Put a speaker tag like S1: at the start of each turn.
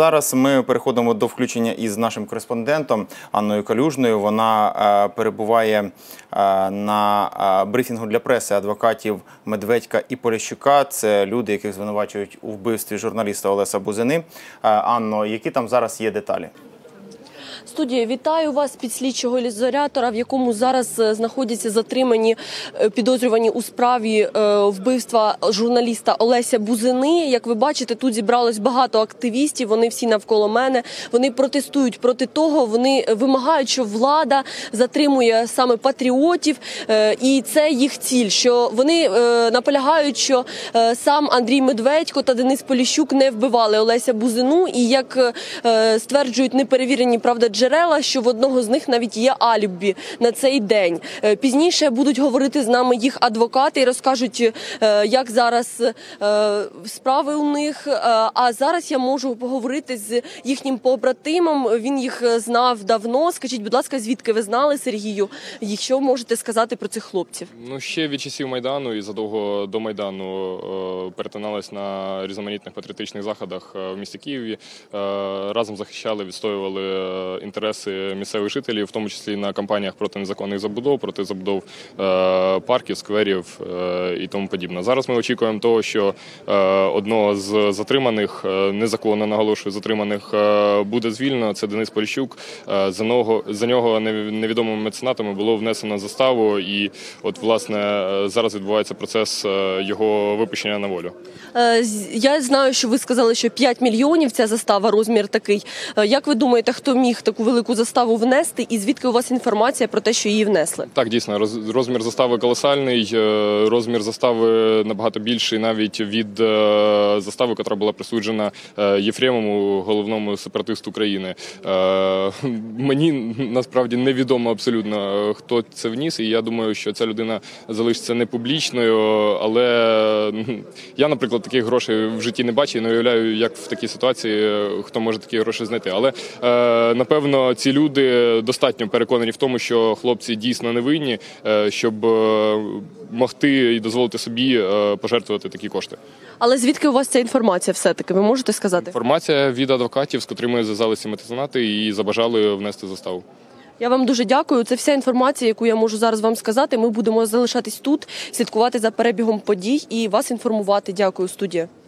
S1: зараз ми переходимо до включення із нашим кореспондентом Анною Калюжною. Вона е, перебуває е, на е, брифінгу для преси адвокатів Медведька і Поліщука. Це люди, яких звинувачують у вбивстві журналіста Олеса Бузини. Анно, які там зараз є деталі?
S2: Студія, вітаю вас під слідчого в якому зараз е, знаходяться затримані е, підозрювані у справі е, вбивства журналіста Олеся Бузини. Як ви бачите, тут зібралось багато активістів. Вони всі навколо мене. Вони протестують проти того. Вони вимагають, що влада затримує саме патріотів, і це їх ціль. Що вони наполягають, що сам Андрій Медведько та Денис Поліщук не вбивали Олеся Бузину, і як стверджують неперевірені правда джерела, що в одного з них навіть є алібі на цей день. Е, Пізніше будуть говорити з нами їх адвокати і розкажуть, е, як зараз е, справи у них. А зараз я можу поговорити з їхнім побратимом. Він їх знав давно. Скажіть, будь ласка, звідки ви знали Сергію? І що можете сказати про цих хлопців?
S3: Ну, ще від часів Майдану і задовго до Майдану перетиналися на різноманітних патріотичних заходах в місті Києві. Разом захищали, відстоювали інтереси місцевих жителів, в тому числі на кампаніях проти незаконних забудов, проти забудов е, парків, скверів е, і тому подібне. Зараз ми очікуємо того, що е, одного з затриманих, незаконно наголошую, затриманих буде звільнено. Це Денис Поліщук. За нього за нього невідомими меценатами було внесено заставу, і от власне зараз відбувається процес його випущення на волю.
S2: Я знаю, що ви сказали, що 5 мільйонів ця застава, розмір такий. Як ви думаєте, хто міг таку велику заставу внести, і звідки у вас інформація про те, що її внесли?
S3: Так, дійсно, розмір застави колосальний. е, Розмір застави набагато більший навіть від е, застави, яка була присуджена е, Єфремову, головному сепаратисту країни. Мені насправді невідомо абсолютно хто це вніс, і я думаю, що ця людина залишиться не публічною. Але я, наприклад, таких грошей в житті не бачу і не уявляю, як в такій ситуації хто може такі гроші знайти. Але е, напевно ці люди достатньо переконані в тому, що хлопці дійсно невинні, е, щоб е, могти і дозволити собі е, пожертвувати такі кошти.
S2: Але звідки у вас ця інформація? Все таки ви можете сказати?
S3: Інформація від адвокатів, з котрими зв'язалися меценати і забажали внести заставу.
S2: Я вам дуже дякую. Це вся інформація, яку я можу зараз вам сказати. Ми будемо залишатись тут, слідкувати за перебігом подій і вас інформувати. Дякую, студія.